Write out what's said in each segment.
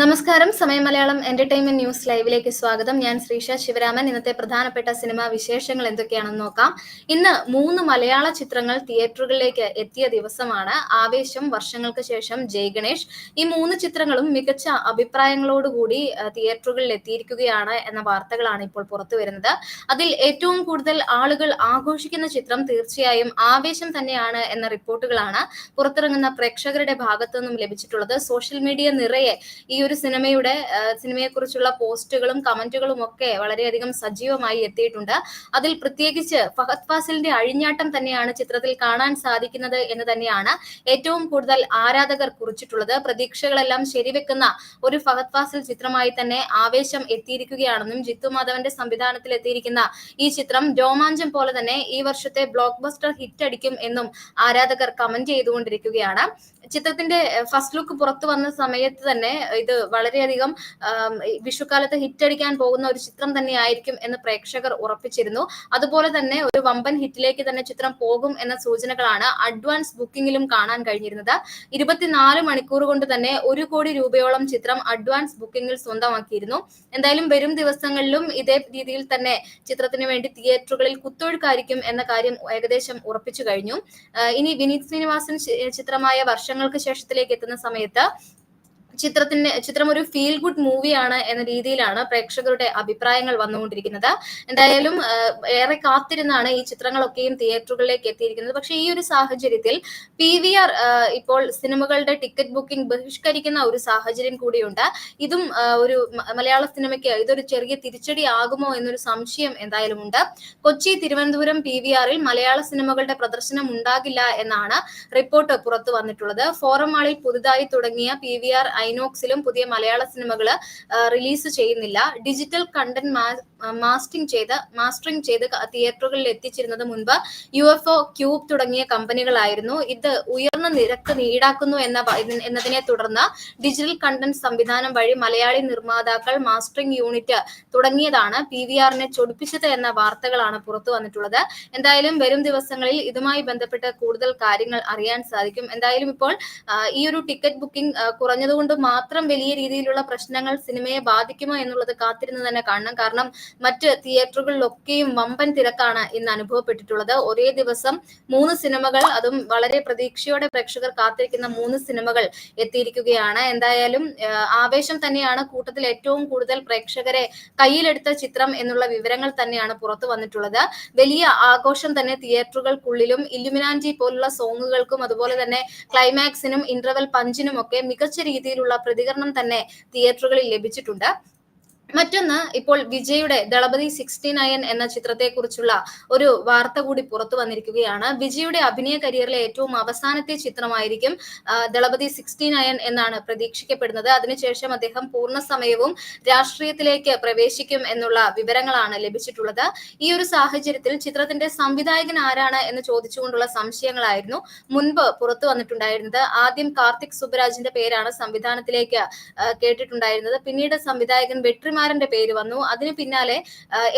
നമസ്കാരം. സമയ Malayalam entertainment news ലൈവിലേക്ക് സ്വാഗതം. ഞാൻ ശ്രീഷ ശിവരാമൻ. ഇന്നത്തെ പ്രധാനപ്പെട്ട സിനിമാ വിശേഷങ്ങൾ എന്തൊക്കെയാണെന്ന് നോക്കാം. ഇന്ന് മൂന്ന് മലയാള ചിത്രങ്ങൾ തിയേറ്ററുകളിലേക്ക് എത്തിയ ദിവസമാണ്. ആവേശം വർഷങ്ങൾക്ക് ശേഷം ജയ് ഗണേഷ്. ഈ മൂന്ന് ചിത്രങ്ങളും മികച്ച അഭിപ്രായങ്ങളോടുകൂടി തിയേറ്ററുകളിൽ എത്തിയിരിക്കുകയാണ് എന്ന വാർത്തകളാണ് ഇപ്പോൾ പുറത്തു വരുന്നത്. അതിൽ ഏറ്റവും കൂടുതൽ ആളുകൾ ആഘോഷിക്കുന്ന ചിത്രം തീർച്ചയായും ആവേശം തന്നെയാണ് എന്ന റിപ്പോർട്ടുകളാണ് പുറത്തിറങ്ങുന്ന പ്രേക്ഷകരുടെ ഭാഗത്തു നിന്നും ലഭിച്ചിട്ടുള്ളത്. സോഷ്യൽ മീഡിയ നിറയെ ഈ ഒരു സിനിമയുടെ സിനിമയെ കുറിച്ചുള്ള പോസ്റ്റുകളും കമന്റുകളും ഒക്കെ വളരെയധികം സജീവമായി എത്തിയിട്ടുണ്ട്. അതിൽ പ്രത്യേകിച്ച് ഫഹദ് ഫാസിലിന്റെ അഴിഞ്ഞാട്ടം തന്നെയാണ് ചിത്രത്തിൽ കാണാൻ സാധിക്കുന്നത് എന്ന് തന്നെയാണ് ഏറ്റവും കൂടുതൽ ആരാധകർ കുറിച്ചിട്ടുള്ളത്. പ്രതീക്ഷകളെല്ലാം ശരിവെക്കുന്ന ഒരു ഫഹദ് ഫാസിൽ ചിത്രമായി തന്നെ ആവേശം എത്തിയിരിക്കുകയാണെന്നും ജിത്തു മാധവന്റെ സംവിധാനത്തിൽ എത്തിയിരിക്കുന്ന ഈ ചിത്രം രോമാഞ്ചം പോലെ തന്നെ ഈ വർഷത്തെ ബ്ലോക്ക് ബസ്റ്റർ ഹിറ്റ് അടിക്കും എന്നും ആരാധകർ കമന്റ് ചെയ്തുകൊണ്ടിരിക്കുകയാണ്. ചിത്രത്തിന്റെ ഫസ്റ്റ് ലുക്ക് പുറത്തു വന്ന സമയത്ത് തന്നെ ഇത് വളരെയധികം വിഷുക്കാലത്ത് ഹിറ്റ് അടിക്കാൻ പോകുന്ന ഒരു ചിത്രം തന്നെയായിരിക്കും എന്ന് പ്രേക്ഷകർ ഉറപ്പിച്ചിരുന്നു. അതുപോലെ തന്നെ ഒരു വമ്പൻ ഹിറ്റിലേക്ക് തന്നെ ചിത്രം പോകും എന്ന സൂചനകളാണ് അഡ്വാൻസ് ബുക്കിംഗിലും കാണാൻ കഴിഞ്ഞിരുന്നത്. ഇരുപത്തിനാല് മണിക്കൂർ കൊണ്ട് തന്നെ ഒരു കോടി രൂപയോളം ചിത്രം അഡ്വാൻസ് ബുക്കിംഗിൽ സ്വന്തമാക്കിയിരുന്നു. എന്തായാലും വരും ദിവസങ്ങളിലും ഇതേ രീതിയിൽ തന്നെ ചിത്രത്തിന് വേണ്ടി തിയേറ്ററുകളിൽ കുത്തൊഴുക്കായിരിക്കും എന്ന കാര്യം ഏകദേശം ഉറപ്പിച്ചു കഴിഞ്ഞു. ഇനി വിനീത് ശ്രീനിവാസൻ ചിത്രമായ വർഷങ്ങൾക്ക് ശേഷത്തിലേക്ക് എത്തുന്ന സമയത്ത് ചിത്രത്തിന്റെ ചിത്രം ഒരു ഫീൽ ഗുഡ് മൂവിയാണ് എന്ന രീതിയിലാണ് പ്രേക്ഷകരുടെ അഭിപ്രായങ്ങൾ വന്നുകൊണ്ടിരിക്കുന്നത്. എന്തായാലും ഏറെ കാത്തിരുന്നാണ് ഈ ചിത്രങ്ങളൊക്കെയും തിയേറ്ററുകളിലേക്ക് എത്തിയിരിക്കുന്നത്. പക്ഷേ ഈ ഒരു സാഹചര്യത്തിൽ പി വി ആർ ഇപ്പോൾ സിനിമകളുടെ ടിക്കറ്റ് ബുക്കിംഗ് ബഹിഷ്കരിക്കുന്ന ഒരു സാഹചര്യം കൂടിയുണ്ട്. ഇതും ഒരു മലയാള സിനിമയ്ക്ക് ഇതൊരു ചെറിയ തിരിച്ചടി ആകുമോ എന്നൊരു സംശയം എന്തായാലും ഉണ്ട്. കൊച്ചി തിരുവനന്തപുരം പി വി ആറിൽ മലയാള സിനിമകളുടെ പ്രദർശനം ഉണ്ടാകില്ല എന്നാണ് റിപ്പോർട്ട് പുറത്തു വന്നിട്ടുള്ളത്. ഫോറം മാളിൽ പുതുതായി തുടങ്ങിയ പി വി ആർ ഐനോക്സിലും പുതിയ മലയാള സിനിമകൾ റിലീസ് ചെയ്യുന്നില്ല. ഡിജിറ്റൽ കണ്ടന്റ് മാസ്റ്റിംഗ് ചെയ്ത് മാസ്റ്ററിംഗ് ചെയ്ത് തിയേറ്ററുകളിൽ എത്തിച്ചിരുന്നത് മുൻപ് യു എഫ് ഒ ക്യൂബ് തുടങ്ങിയ കമ്പനികളായിരുന്നു. ഇത് ഉയർന്ന നിരക്ക് ഈടാക്കുന്നു എന്ന എന്നതിനെ തുടർന്ന് ഡിജിറ്റൽ കണ്ടന്റ് സംവിധാനം വഴി മലയാളി നിർമ്മാതാക്കൾ മാസ്റ്ററിംഗ് യൂണിറ്റ് തുടങ്ങിയതാണ് പി വി ആറിനെ ചൊടിപ്പിച്ചത് എന്ന വാർത്തകളാണ് പുറത്തു വന്നിട്ടുള്ളത്. എന്തായാലും വരും ദിവസങ്ങളിൽ ഇതുമായി ബന്ധപ്പെട്ട് കൂടുതൽ കാര്യങ്ങൾ അറിയാൻ സാധിക്കും. എന്തായാലും ഇപ്പോൾ ഈ ഒരു ടിക്കറ്റ് ബുക്കിംഗ് കുറഞ്ഞതുകൊണ്ട് മാത്രം വലിയ രീതിയിലുള്ള പ്രശ്നങ്ങൾ സിനിമയെ ബാധിക്കുമോ എന്നുള്ളത് കാത്തിരുന്ന് തന്നെ കാണണം. കാരണം മറ്റ് തിയേറ്ററുകളിലൊക്കെയും വമ്പൻ തിരക്കാണ് ഇന്ന് അനുഭവപ്പെട്ടിട്ടുള്ളത്. ഒരേ ദിവസം മൂന്ന് സിനിമകൾ അതും വളരെ പ്രതീക്ഷയോടെ പ്രേക്ഷകർ കാത്തിരിക്കുന്ന മൂന്ന് സിനിമകൾ എത്തിയിരിക്കുകയാണ്. എന്തായാലും ആവേശം തന്നെയാണ് കൂട്ടത്തിൽ ഏറ്റവും കൂടുതൽ പ്രേക്ഷകരെ കയ്യിലെടുത്ത ചിത്രം എന്നുള്ള വിവരങ്ങൾ തന്നെയാണ് പുറത്തു വന്നിട്ടുള്ളത്. വലിയ ആഘോഷം തന്നെ തിയേറ്ററുകൾക്കുള്ളിലും ഇല്ലുമിനാൻജി പോലുള്ള സോങ്ങുകൾക്കും അതുപോലെ തന്നെ ക്ലൈമാക്സിനും ഇന്റർവെൽ പഞ്ചിനും ഒക്കെ മികച്ച രീതിയിലുള്ള പ്രതികരണം തന്നെ തിയേറ്ററുകളിൽ ലഭിച്ചിട്ടുണ്ട്. മറ്റൊന്ന് ഇപ്പോൾ വിജയുടെ ദളപതി സിക്സ്റ്റി നയൻ എന്ന ചിത്രത്തെ കുറിച്ചുള്ള ഒരു വാർത്ത കൂടി പുറത്തു വന്നിരിക്കുകയാണ്. വിജയുടെ അഭിനയ കരിയറിലെ ഏറ്റവും അവസാനത്തെ ചിത്രമായിരിക്കും ദളപതി സിക്സ്റ്റി നയൻ എന്നാണ് പ്രതീക്ഷിക്കപ്പെടുന്നത്. അതിനുശേഷം അദ്ദേഹം പൂർണ സമയവും രാഷ്ട്രീയത്തിലേക്ക് പ്രവേശിക്കും എന്നുള്ള വിവരങ്ങളാണ് ലഭിച്ചിട്ടുള്ളത്. ഈ ഒരു സാഹചര്യത്തിൽ ചിത്രത്തിന്റെ സംവിധായകൻ ആരാണ് എന്ന് ചോദിച്ചുകൊണ്ടുള്ള സംശയങ്ങളായിരുന്നു മുൻപ് പുറത്തു വന്നിട്ടുണ്ടായിരുന്നത്. ആദ്യം കാർത്തിക് സുബരാജിന്റെ പേരാണ് സംവിധാനത്തിലേക്ക് കേട്ടിട്ടുണ്ടായിരുന്നത്. പിന്നീട് സംവിധായകൻ വെട്രിമാരന്റെ പേര് വന്നു. അതിന് പിന്നാലെ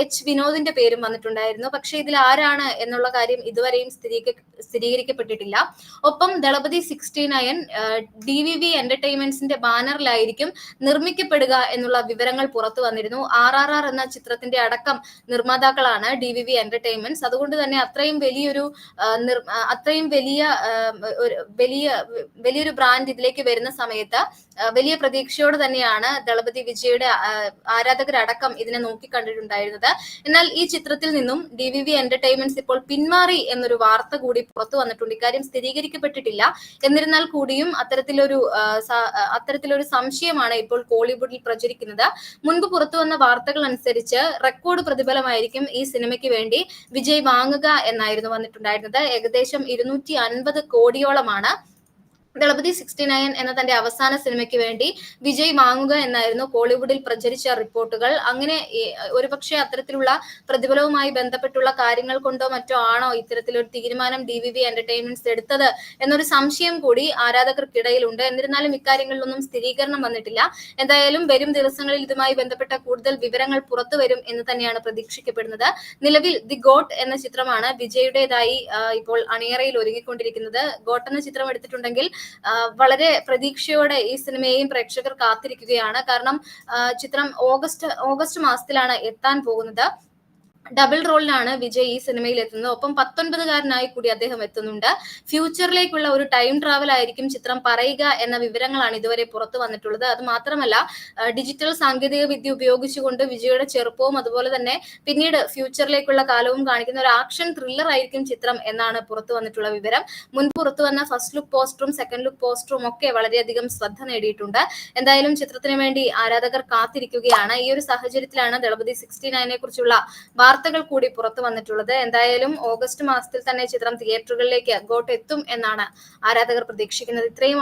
എച്ച് വിനോദിന്റെ പേരും വന്നിട്ടുണ്ടായിരുന്നു. പക്ഷെ ഇതിൽ ആരാണ് എന്നുള്ള കാര്യം ഇതുവരെയും സ്ഥിരീക സ്ഥിരീകരിക്കപ്പെട്ടിട്ടില്ല. ഒപ്പം Thalapathy sixty nine D V V എന്റർടൈൻമെന്റ്സിന്റെ ബാനറിലായിരിക്കും നിർമ്മിക്കപ്പെടുക എന്നുള്ള വിവരങ്ങൾ പുറത്തു വന്നിരുന്നു. ആർ ആർ ആർ എന്ന ചിത്രത്തിന്റെ അടക്കം നിർമ്മാതാക്കളാണ് ഡി വി വി എന്റർടൈൻമെന്റ്സ് അതുകൊണ്ട് തന്നെ അത്രയും വലിയൊരു അത്രയും വലിയ വലിയ വലിയൊരു ബ്രാൻഡ് ഇതിലേക്ക് വരുന്ന സമയത്ത് വലിയ പ്രതീക്ഷയോടെ തന്നെയാണ് ദളപതി വിജയുടെ ആരാധകരടക്കം ഇതിനെ നോക്കിക്കണ്ടിട്ടുണ്ടായിരുന്നത്. എന്നാൽ ഈ ചിത്രത്തിൽ നിന്നും ഡി വി വി എന്റർടൈൻമെന്റ്സ് ഇപ്പോൾ പിന്മാറി എന്നൊരു വാർത്ത കൂടി പുറത്തു വന്നിട്ടുണ്ട്. ഇക്കാര്യം സ്ഥിരീകരിക്കപ്പെട്ടിട്ടില്ല. എന്നിരുന്നാൽ കൂടിയും അത്തരത്തിലൊരു അത്തരത്തിലൊരു സംശയമാണ് ഇപ്പോൾ കോളിവുഡിൽ പ്രചരിക്കുന്നത്. മുൻപ് പുറത്തു വന്ന വാർത്തകൾ അനുസരിച്ച് റെക്കോർഡ് പ്രതിഫലമായിരിക്കും ഈ സിനിമയ്ക്ക് വേണ്ടി വിജയ് വാങ്ങുക എന്നായിരുന്നു വന്നിട്ടുണ്ടായിരുന്നത്. ഏകദേശം ഇരുന്നൂറ്റി അൻപത് കോടിയോളമാണ് ദളപതി സിക്സ്റ്റി നയൻ എന്ന തന്റെ അവസാന സിനിമയ്ക്ക് വേണ്ടി വിജയ് വാങ്ങുക എന്നായിരുന്നു കോളിവുഡിൽ പ്രചരിച്ച റിപ്പോർട്ടുകൾ. അങ്ങനെ ഒരുപക്ഷെ അത്തരത്തിലുള്ള പ്രതിഫലവുമായി ബന്ധപ്പെട്ടുള്ള കാര്യങ്ങൾ കൊണ്ടോ മറ്റോ ആണോ ഇത്തരത്തിലൊരു തീരുമാനം ഡി വി വി എന്റർടൈൻമെന്റ്സ് എടുത്തത് എന്നൊരു സംശയം കൂടി ആരാധകർക്കിടയിലുണ്ട്. എന്നിരുന്നാലും ഇക്കാര്യങ്ങളിലൊന്നും സ്ഥിരീകരണം വന്നിട്ടില്ല. എന്തായാലും വരും ദിവസങ്ങളിൽ ഇതുമായി ബന്ധപ്പെട്ട കൂടുതൽ വിവരങ്ങൾ പുറത്തു വരും എന്ന് തന്നെയാണ് പ്രതീക്ഷിക്കപ്പെടുന്നത്. നിലവിൽ ദി ഗോട്ട് എന്ന ചിത്രമാണ് വിജയുടേതായി ഇപ്പോൾ അണിയറയിൽ ഒരുങ്ങിക്കൊണ്ടിരിക്കുന്നത്. ഗോട്ട് എന്ന ചിത്രം എടുത്തിട്ടുണ്ടെങ്കിൽ വളരെ പ്രതീക്ഷയോടെ ഈ സിനിമയെയും പ്രേക്ഷകർ കാത്തിരിക്കുകയാണ്. കാരണം ചിത്രം ഓഗസ്റ്റ് ഓഗസ്റ്റ് മാസത്തിലാണ് എത്താൻ പോകുന്നത്. ഡബിൾ റോളിലാണ് വിജയ് ഈ സിനിമയിൽ എത്തുന്നത് ഒപ്പം പത്തൊൻപതുകാരനായി കൂടി അദ്ദേഹം എത്തുന്നുണ്ട്. ഫ്യൂച്ചറിലേക്കുള്ള ഒരു ടൈം ട്രാവൽ ആയിരിക്കും ചിത്രം പറയുക എന്ന വിവരങ്ങളാണ് ഇതുവരെ പുറത്തു വന്നിട്ടുള്ളത്. അത് മാത്രമല്ല ഡിജിറ്റൽ സാങ്കേതിക വിദ്യ ഉപയോഗിച്ചുകൊണ്ട് വിജയുടെ ചെറുപ്പവും അതുപോലെ തന്നെ പിന്നീട് ഫ്യൂച്ചറിലേക്കുള്ള കാലവും കാണിക്കുന്ന ഒരു ആക്ഷൻ ത്രില്ലർ ആയിരിക്കും ചിത്രം എന്നാണ് പുറത്തു വന്നിട്ടുള്ള വിവരം. മുൻപ് പുറത്തു വന്ന ഫസ്റ്റ് ലുക്ക് പോസ്റ്ററും സെക്കൻഡ് ലുക്ക് പോസ്റ്ററും ഒക്കെ വളരെയധികം ശ്രദ്ധ നേടിയിട്ടുണ്ട്. എന്തായാലും ചിത്രത്തിന് വേണ്ടി ആരാധകർ കാത്തിരിക്കുകയാണ്. ഈ ഒരു സാഹചര്യത്തിലാണ് ദളപതി സിക്സ്റ്റി നയനെ കുറിച്ചുള്ള വാർത്തകൾ കൂടി പുറത്തു വന്നിട്ടുള്ളത്. എന്തായാലും ഓഗസ്റ്റ് മാസത്തിൽ തന്നെ ചിത്രം തിയേറ്ററുകളിലേക്ക് ഗോട്ട് എത്തും എന്നാണ് ആരാധകർ പ്രതീക്ഷിക്കുന്നത്. ഇത്രയും